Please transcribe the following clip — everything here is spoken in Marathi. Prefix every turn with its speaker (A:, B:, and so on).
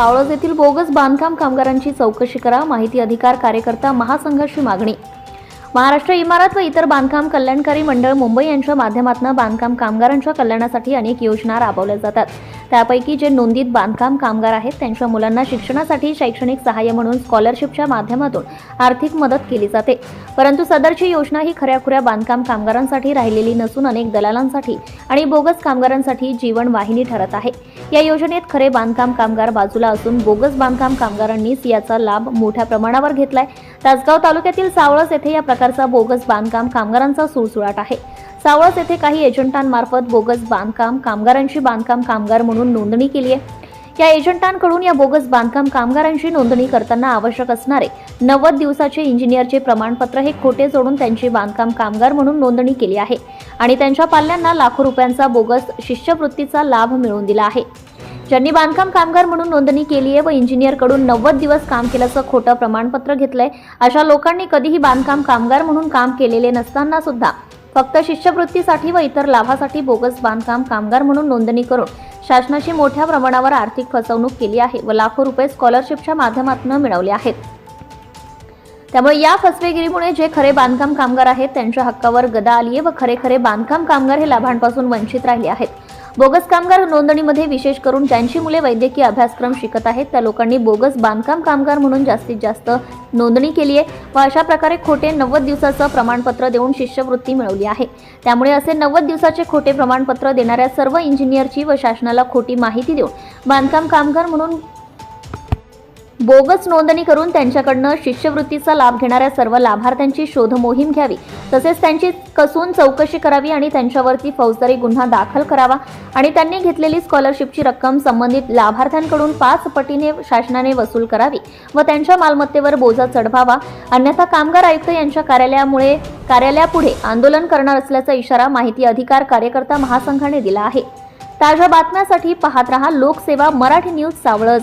A: सावळज येथील बोगस बांधकाम कामगारांची चौकशी करा माहिती अधिकार कार्यकर्ता महासंघाची मागणी. महाराष्ट्र इमारत व इतर बांधकाम कल्याणकारी मंडळ मुंबई यांच्या माध्यमातून बांधकाम कामगारांच्या कल्याणासाठी अनेक योजना राबवल्या जातात. त्यापैकी जे नोंदीत बांधकाम कामगार आहेत त्यांच्या मुलांना शिक्षणासाठी शैक्षणिक सहाय्य म्हणून स्कॉलरशिपच्या माध्यमातून आर्थिक मदत केली जाते. परंतु सदरची योजना ही खऱ्याखुऱ्या बांधकाम कामगारांसाठी राहिलेली नसून अनेक दलालांसाठी आणि बोगस कामगारांसाठी जीवन वाहिनी ठरत आहे. या योजनेत खरे बांधकाम कामगार बाजूला असून बोगस बांधकाम कामगारांनीच याचा लाभ मोठ्या प्रमाणावर घेतलाय. तासगाव तालुक्यातील सावळस येथे या प्रकारचा बोगस बांधकाम कामगारांचा सुळसुळाट आहे. सावळस येथे काही एजंटांमार्फत बोगस बांधकाम कामगारांची बांधकाम कामगार म्हणून नोंदणी केली आहे. या एजंटांकडून या बोगस बांधकाम कामगारांची नोंदणी करताना आवश्यक असणारे नव्वद दिवसाचे इंजिनियरचे प्रमाणपत्र हे खोटे जोडून त्यांची बांधकाम कामगार म्हणून नोंदणी केली आहे आणि त्यांच्या पाल्यांना लाखो रुपयांचा बोगस शिष्यवृत्तीचा लाभ मिळवून दिला आहे. ज्यांनी बांधकाम कामगार म्हणून नोंदणी केली आहे व इंजिनियरकडून नव्वद दिवस काम केल्याचं खोटं प्रमाणपत्र घेतलंय अशा लोकांनी कधीही बांधकाम कामगार म्हणून काम केलेले नसताना सुद्धा फक्त शिष्यवृत्तीसाठी व इतर लाभासाठी बोगस बांधकाम कामगार म्हणून नोंदणी करून शासनाची मोठ्या प्रमाणावर आर्थिक फसवणूक केली आहे व लाखो रुपये स्कॉलरशिपच्या माध्यमातून मिळवले आहेत. त्यामुळे या फसवेगिरीमुळे जे खरे बांधकाम कामगार आहेत त्यांच्या हक्कावर गदा आली आहे व खरे खरे बांधकाम कामगार हे लाभांपासून वंचित राहिले आहेत. बोगस कामगार नोंदणीमध्ये विशेष करून ज्यांची मुले वैद्यकीय अभ्यासक्रम शिकत आहेत त्या लोकांनी बोगस बांधकाम कामगार म्हणून जास्तीत जास्त नोंदणी केली आहे व अशा प्रकारे खोटे नव्वद दिवसाचं प्रमाणपत्र देऊन शिष्यवृत्ती मिळवली आहे. त्यामुळे असे नव्वद दिवसाचे खोटे प्रमाणपत्र देणाऱ्या सर्व इंजिनियरची व शासनाला खोटी माहिती देऊन बांधकाम कामगार म्हणून बोगस नोंदणी करून त्यांच्याकडनं शिष्यवृत्तीचा लाभ घेणाऱ्या सर्व लाभार्थ्यांची शोध मोहीम घ्यावी. तसेच त्यांची कसून चौकशी करावी आणि त्यांच्यावरती फौजदारी गुन्हा दाखल करावा आणि त्यांनी घेतलेली स्कॉलरशिपची रक्कम संबंधित लाभार्थ्यांकडून पाच पटीने शासनाने वसूल करावी व त्यांच्या मालमत्तेवर बोजा चढवावा. अन्यथा कामगार आयुक्त यांच्या कार्यालयामुळे कार्यालयापुढे आंदोलन करणार असल्याचा इशारा माहिती अधिकार कार्यकर्ता महासंघाने दिला आहे. ताज्या बातम्यासाठी पाहत रहा Lokseva Marathi news Savalaj.